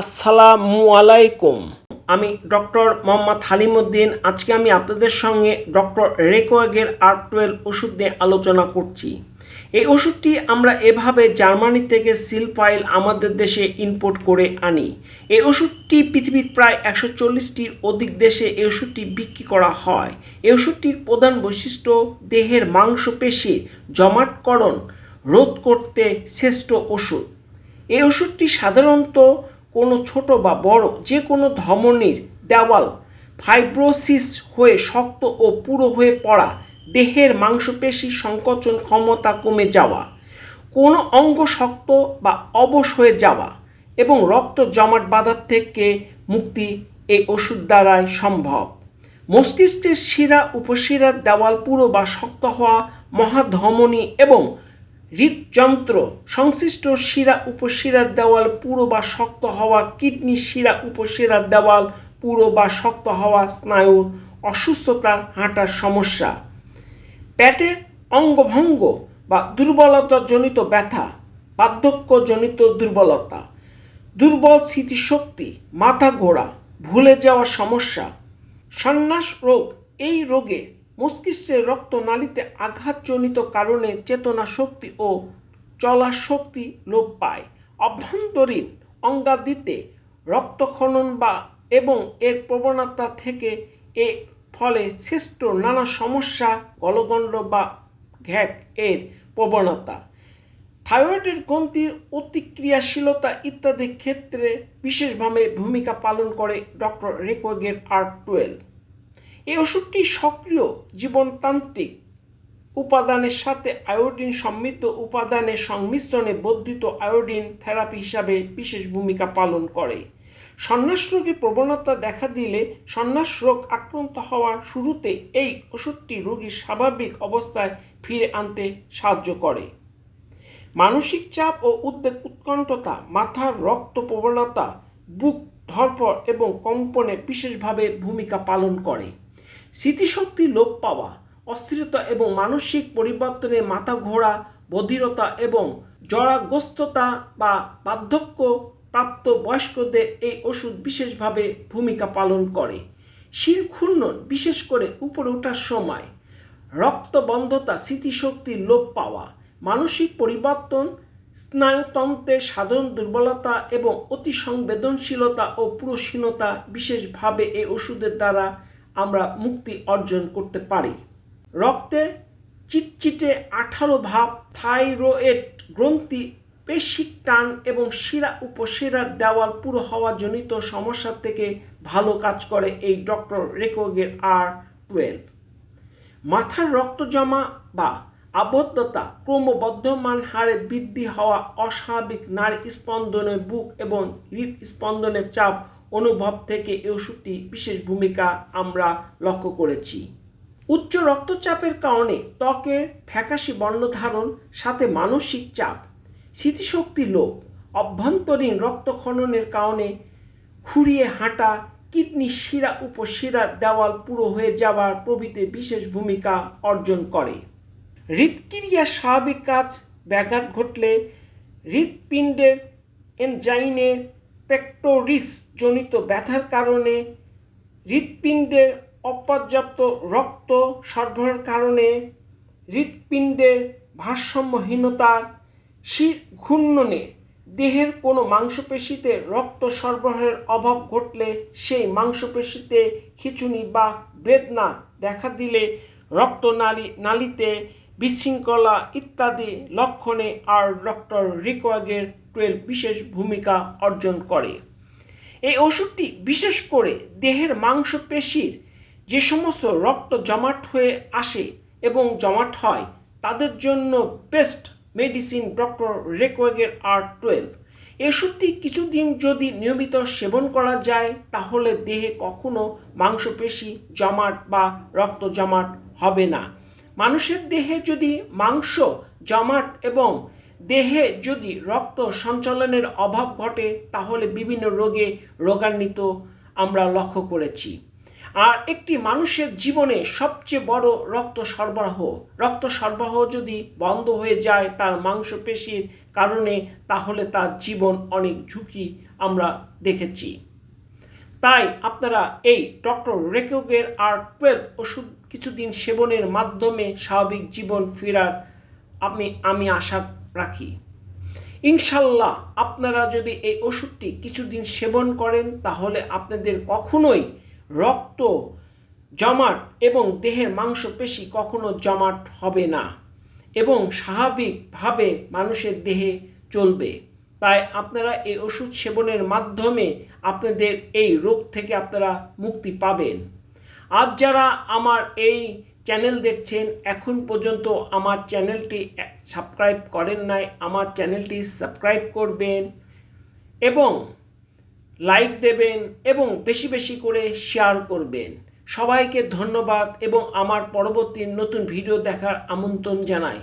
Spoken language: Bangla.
আসসালামু আলাইকুম। আমি ডক্টর মোহাম্মদ হালিমুদ্দিন। আজকে আমি আপনাদের সঙ্গে ডক্টর রেকোয়াগের আর টুয়েলভ ওষুধ নিয়ে আলোচনা করছি। এই ওষুধটি আমরা এভাবে জার্মানি থেকে সিল ফাইল আমাদের দেশে ইম্পোর্ট করে আনি। এই ওষুধটি পৃথিবীর প্রায় একশো চল্লিশটির অধিক দেশে এই ওষুধটি বিক্রি করা হয়। এই ওষুধটির প্রধান বৈশিষ্ট্য, দেহের মাংসপেশির জমাটকরণ, রোধ করতে শ্রেষ্ঠ ওষুধ। এই ওষুধটি সাধারণত কোনো ছোট বা বড় যে কোনো ধমনির দেওয়াল ফাইব্রোসিস হয়ে শক্ত ও পুরো হয়ে পড়া দেহের মাংসপেশি সংকোচন ক্ষমতা কমে যাওয়া, কোনো অঙ্গ শক্ত বা অবশ হয়ে যাওয়া এবং রক্ত জমাট বাঁধার থেকে মুক্তি এই ওষুধ দ্বারাই সম্ভব। মস্তিষ্কের শিরা, উপশিরার দেওয়াল পুরো বা শক্ত হওয়া মহাধমনী এবং হৃদযন্ত্র, সংশ্লিষ্ট শিরা উপশিরার দেওয়াল, পুরো বা শক্ত হওয়া কিডনি শিরা উপশিরার দেওয়াল, পুরো বা শক্ত হওয়া স্নায়ুর অসুস্থতার হাঁটার সমস্যা। পেটের অঙ্গভঙ্গ বা দুর্বলতাজনিত ব্যথা, বার্ধক্যজনিত দুর্বলতা, দুর্বল স্মৃতিশক্তি, মাথা ঘোরা, ভুলে যাওয়া সমস্যা, সন্ন্যাস রোগ, এই রোগে মস্তিষ্কের রক্তনালীতে আঘাতজনিত কারণে চেতনা শক্তি ও চলার শক্তি লোপ পায়। অভ্যন্তরীণ অঙ্গাদিতে রক্তক্ষরণ বা এবং এর প্রবণতা থেকে এ ফলে সৃষ্ট নানা সমস্যা গলগণ্ড বা ঘ্যাক এর প্রবণতা। থাইরয়েডের গ্রন্থির অতিক্রিয়াশীলতা ইত্যাদি ক্ষেত্রে বিশেষভাবে ভূমিকা পালন করে ডক্টর রেকোগের আর টুয়েলভ। এই ওষুধটি সক্রিয় জীবনতান্ত্রিক উপাদানের সাথে আয়োডিন সমৃদ্ধ উপাদানের সংমিশ্রণে বর্ধিত আয়োডিন থেরাপি হিসাবে বিশেষ ভূমিকা পালন করে। সন্ন্যাস রোগের প্রবণতা দেখা দিলে সন্ন্যাস রোগ আক্রান্ত হওয়ার শুরুতে এই ওষুধটি রোগীর স্বাভাবিক অবস্থায় ফিরে আনতে সাহায্য করে। মানসিক চাপ ও উদ্বেগ উৎকণ্ঠতা, মাথার রক্ত প্রবণতা, বুক ধরপড় এবং কম্পনে বিশেষভাবে ভূমিকা পালন করে। স্মৃতিশক্তি লোপ পাওয়া, অস্থিরতা এবং মানসিক পরিবর্তনে মাথা ঘোরা, বধিরতা এবং জরাগ্রস্ততা বা বার্ধক্য প্রাপ্ত বয়স্কদের এই ওষুধ বিশেষভাবে ভূমিকা পালন করে। শির বিশেষ করে উপরে ওঠার সময়। রক্তবন্ধতা, স্মৃতিশক্তি লোপ পাওয়া, মানসিক পরিবর্তন, স্নায়ুতন্ত্রের সাধারণ দুর্বলতা এবং অতি সংবেদনশীলতা ও পুরস্হীনতা বিশেষভাবে এই ওষুধের দ্বারা আমরা মুক্তি অর্জন করতে পারি। রক্তে চিটচিটে আঠারো ভাব, থাইরয়েড গ্রন্থি, পেশিক টান এবং শিরা উপশিরার দেওয়াল পুরো হওয়া জনিত সমস্যা থেকে ভালো কাজ করে এই ডক্টর রেকোগের আর টুয়েলভ। মাথার রক্ত জমা বা আবদ্ধতা ক্রমবর্ধমান হারে বৃদ্ধি হওয়া অস্বাভাবিক নারী স্পন্দনে বুক এবং হৃদস্পন্দনের চাপ অনুভব থেকে ওষুধটি বিশেষ ভূমিকা আমরা লক্ষ্য করেছি। উচ্চ রক্তচাপের কারণে ত্বকের ফ্যাকাশি বর্ণধারণ সাথে মানসিক চাপ, স্মৃতিশক্তি লোপ, অভ্যন্তরীণ রক্তক্ষরণের কারণে খুঁড়িয়ে হাঁটা, কিডনি শিরা উপশিরা দেওয়াল পুরো হয়ে যাওয়ার প্রভৃতি বিশেষ ভূমিকা অর্জন করে। হৃদক্রিয়া স্বাভাবিক কাজ, ব্যাঘাত ঘটলে হৃৎপিণ্ডের এনজাইনের পেক্টোরিস জনিত ব্যথার কারণে হৃৎপিণ্ডের অপর্যাপ্ত রক্ত সরবরাহের কারণে হৃৎপিণ্ডের ভারসাম্যহীনতার শির ঘূর্ণনে দেহের কোনো মাংসপেশিতে রক্ত সরবরাহের অভাব ঘটলে সেই মাংসপেশিতে খিঁচুনি বা বেদনা দেখা দিলে রক্তনালী নালীতে বিশৃঙ্খলা ইত্যাদি লক্ষণে আর ডক্টর রিকোয়াগের টুয়েলভ বিশেষ ভূমিকা অর্জন করে। এই ওষুধটি বিশেষ করে দেহের মাংসপেশির যে সমস্ত রক্ত জমাট হয়ে আসে এবং জমাট হয়, তাদের জন্য বেস্ট মেডিসিন ডক্টর রেকোয়েগের আর টুয়েলভ এই ওষুধটি কিছুদিন যদি নিয়মিত সেবন করা যায়, তাহলে দেহে কখনো মাংসপেশি, জমাট বা রক্ত জমাট হবে না। মানুষের দেহে যদি মাংস, জমাট এবং দেহে যদি রক্ত সঞ্চালনের অভাব ঘটে, তাহলে বিভিন্ন রোগে রোগান্বিত আমরা লক্ষ্য করেছি। আর একটি মানুষের জীবনে সবচেয়ে বড় রক্ত সরবরাহ রক্ত সরবরাহ যদি বন্ধ হয়ে যায় তার মাংসপেশির কারণে, তাহলে তার জীবন অনেক ঝুঁকি আমরা দেখেছি। তাই আপনারা এই ডক্টর রেকোগের আর টুয়েলভ ওষুধ কিছুদিন সেবনের মাধ্যমে স্বাভাবিক জীবন ফেরার আমি আমি আশা রাখি। ইনশাল্লাহ আপনারা যদি এই ওষুধটি কিছুদিন সেবন করেন, তাহলে আপনাদের কখনোই রক্ত জমাট এবং দেহের মাংসপেশি কখনো জমাট হবে না এবং স্বাভাবিকভাবে মানুষের দেহে চলবে। তাই আপনারা এই ওষুধ সেবনের মাধ্যমে আপনাদের এই রোগ থেকে আপনারা মুক্তি পাবেন। আজ যারা আমার এই চ্যানেল দেখছেন, এখন পর্যন্ত আমার চ্যানেলটি সাবস্ক্রাইব করেন নাই, আমার চ্যানেলটি সাবস্ক্রাইব করবেন এবং লাইক দেবেন এবং বেশি বেশি করে শেয়ার করবেন। সবাইকে ধন্যবাদ এবং আমার পরবর্তী নতুন ভিডিও দেখার আমন্ত্রণ জানাই।